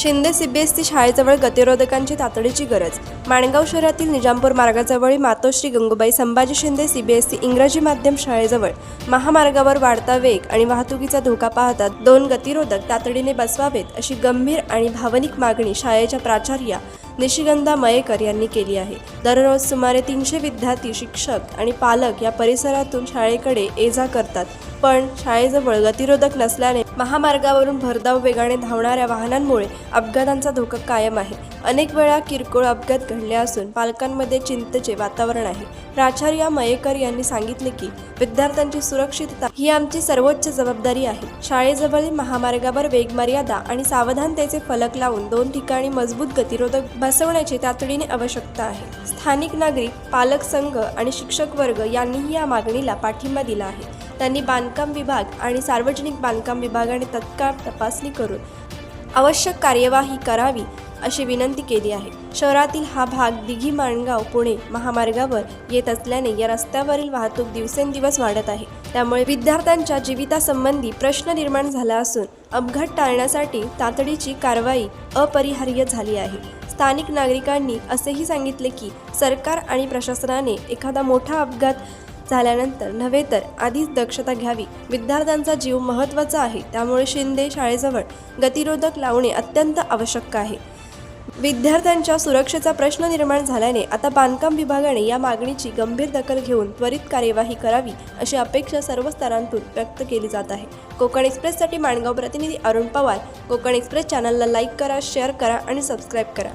Shinde CBSE शाळेजवळ गतिरोधकांची तातडीची गरज. माणगाव शहरातील निजामपूर मार्गाजवळ मातोश्री गंगूबाई संभाजी शिंदे सीबीएसई इंग्रजी माध्यम शाळेजवळ महामार्गावर वाढता वेग आणि वाहतुकीचा धोका पाहता दोन गतिरोधक तातडीने बसवावेत अशी गंभीर आणि भावनिक मागणी शाळेच्या प्राचार्या निशिगंधा मयेकर यांनी केली आहे. दररोज सुमारे तीनशे विद्यार्थी शिक्षक आणि पालक या परिसरातून शाळेकडे ये जा करतात. पण शाळेजवळ गतिरोधक नसल्याने महामार्गावरून भरधाव वेगाने धावणाऱ्या वाहनांमुळे अपघातांचा धोका कायम आहे. अनेक वेळा किरकोळ अपघात घडले असून पालकांमध्ये चिंतेचे वातावरण आहे. प्राचार्य मयेकर यांनी सांगितले की विद्यार्थ्यांची सुरक्षितता ही आमची सर्वोच्च जबाबदारी आहे. शाळेजवळील महामार्गावर वेगमर्यादा आणि सावधानतेचे फलक लावून दोन ठिकाणी मजबूत गतिरोधक बसवण्याची तातडीने आवश्यकता आहे. स्थानिक नागरिक पालक संघ आणि शिक्षक वर्ग यांनीही या मागणीला पाठिंबा दिला आहे. त्यांनी बांधकाम विभाग आणि सार्वजनिक बांधकाम विभागाने तत्काळ तपासणी करून आवश्यक कार्यवाही करावी अशी विनंती केली आहे. शहरातील हा भाग दिघी माणगाव पुणे महामार्गावर येत असल्याने या रस्त्यावरील वाहतूक दिवसेंदिवस वाढत आहे. त्यामुळे विद्यार्थ्यांच्या जीवितासंबंधी प्रश्न निर्माण झाला असून अपघात टाळण्यासाठी तातडीची कारवाई अपरिहार्य झाली आहे. स्थानिक नागरिकांनी असेही सांगितले की सरकार आणि प्रशासनाने एखादा मोठा अपघात झाल्यानंतर नव्हे तर आधीच दक्षता घ्यावी. विद्यार्थ्यांचा जीव महत्त्वाचा आहे. त्यामुळे शिंदे शाळेजवळ गतिरोधक लावणे अत्यंत आवश्यक आहे. विद्यार्थ्यांच्या सुरक्षेचा प्रश्न निर्माण झाल्याने आता बांधकाम विभागाने या मागणीची गंभीर दखल घेऊन त्वरित कार्यवाही करावी अशी अपेक्षा सर्व स्तरांतून व्यक्त केली जात आहे. कोकण एक्सप्रेससाठी माणगाव प्रतिनिधी अरुण पवार. कोकण एक्सप्रेस चॅनलला लाईक करा शेअर करा आणि सबस्क्राईब करा.